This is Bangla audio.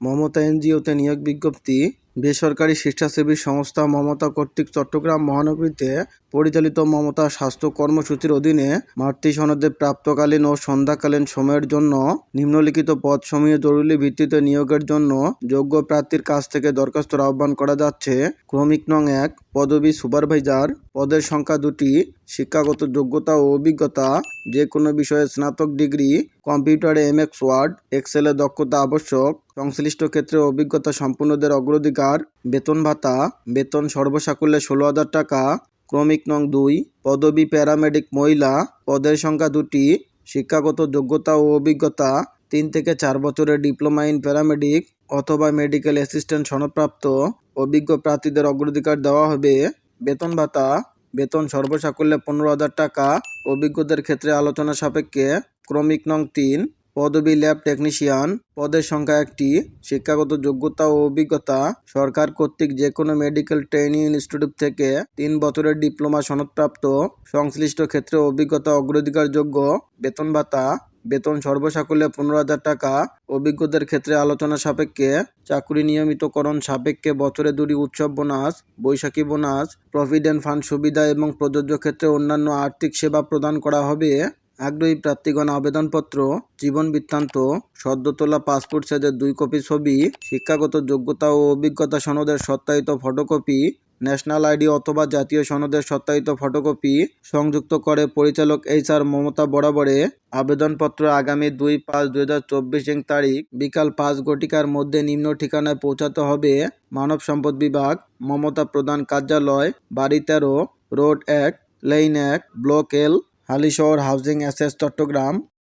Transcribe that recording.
মমতা এনজিওতে নিয়োগ বিজ্ঞপ্তি। বেসরকারি স্বেচ্ছাসেবী সংস্থা মমতা কর্তৃক চট্টগ্রাম মহানগরীতে পরিচালিত মমতা স্বাস্থ্য কর্মসূচির অধীনে মাতৃ সনদে প্রাপ্তকালীন ও সন্ধ্যাকালীন সময়ের জন্য নিম্নলিখিত পদ সময়ে জরুরি ভিত্তিতে নিয়োগের জন্য যোগ্য প্রার্থীর কাছ থেকে দরখাস্তর আহ্বান করা যাচ্ছে। ক্রমিক নং এক পদবি সুপারভাইজার পদের সংখ্যা দুটি, শিক্ষাগত যোগ্যতা ও অভিজ্ঞতা যে কোনো বিষয়ে স্নাতক ডিগ্রি, কম্পিউটারে এম এক্স ওয়ার্ড, এক্সেলে দক্ষতা আবশ্যক, সংশ্লিষ্ট ক্ষেত্রে অভিজ্ঞতা সম্পূর্ণদের অগ্রাধিকার, বেতন ভাতা, বেতন সর্বসাকুল্যে ষোলো হাজার টাকা, ক্রমিক নং দুই, পদবি প্যারামেডিক মহিলা, পদের সংখ্যা দুটি, শিক্ষাগত যোগ্যতা ও অভিজ্ঞতা তিন থেকে চার বছরের ডিপ্লোমা ইন প্যারামেডিক অথবা মেডিকেল অ্যাসিস্ট্যান্ট সনদপ্রাপ্ত অভিজ্ঞ প্রার্থীদের অগ্রাধিকার দেওয়া হবে। বেতন ভাতা, বেতন সর্বসাকুল্যে পনেরো হাজার টাকা। অভিজ্ঞদের ক্ষেত্রে আলোচনা সাপেক্ষে ক্রমিক নং তিন, পদবি ল্যাব টেকনিশিয়ান। পদের সংখ্যা একটি, শিক্ষাগত যোগ্যতা ও অভিজ্ঞতা। সরকার কর্তৃক যে কোনো মেডিকেল ট্রেনিং ইনস্টিটিউট থেকে তিন বছরের ডিপ্লোমা সনদপ্রাপ্ত। সংশ্লিষ্ট ক্ষেত্রে অভিজ্ঞতা অগ্রাধিকারযোগ্য। বেতন ভাতা বেতন সর্বসাকুল্যে পনেরো হাজার টাকা। অভিজ্ঞদের ক্ষেত্রে আলোচনা সাপেক্ষে চাকুরি নিয়মিতকরণ সাপেক্ষে বছরে দুটি উৎসব বোনাস, বৈশাখী বোনাস প্রভিডেন্ট ফান্ড সুবিধা এবং প্রযোজ্য ক্ষেত্রে অন্যান্য আর্থিক সেবা প্রদান করা হবে। আগ্রহী প্রার্থীগণ, আবেদনপত্র, জীবন বৃত্তান্ত সদ্য তোলা পাসপোর্ট সাইজের দুই কপি ছবি, শিক্ষাগত যোগ্যতা ও অভিজ্ঞতা সনদের সত্যায়িত ফটোকপি ন্যাশনাল আইডি অথবা জাতীয় সনদের সত্যায়িত ফটোকপি সংযুক্ত করে পরিচালক এইচ আর মমতা বরাবরে আবেদনপত্র আগামী দুই পাঁচ দুই হাজার চব্বিশ তারিখ বিকাল পাঁচ ঘটিকার মধ্যে নিম্ন ঠিকানায় পৌঁছাতে হবে। মানব সম্পদ বিভাগ, মমতা প্রধান কার্যালয়, বাড়ি তেরো, রোড এক, লেইন এক, ব্লক এল, হালিশহর হাউজিং অ্যাসেস, চট্টগ্রাম।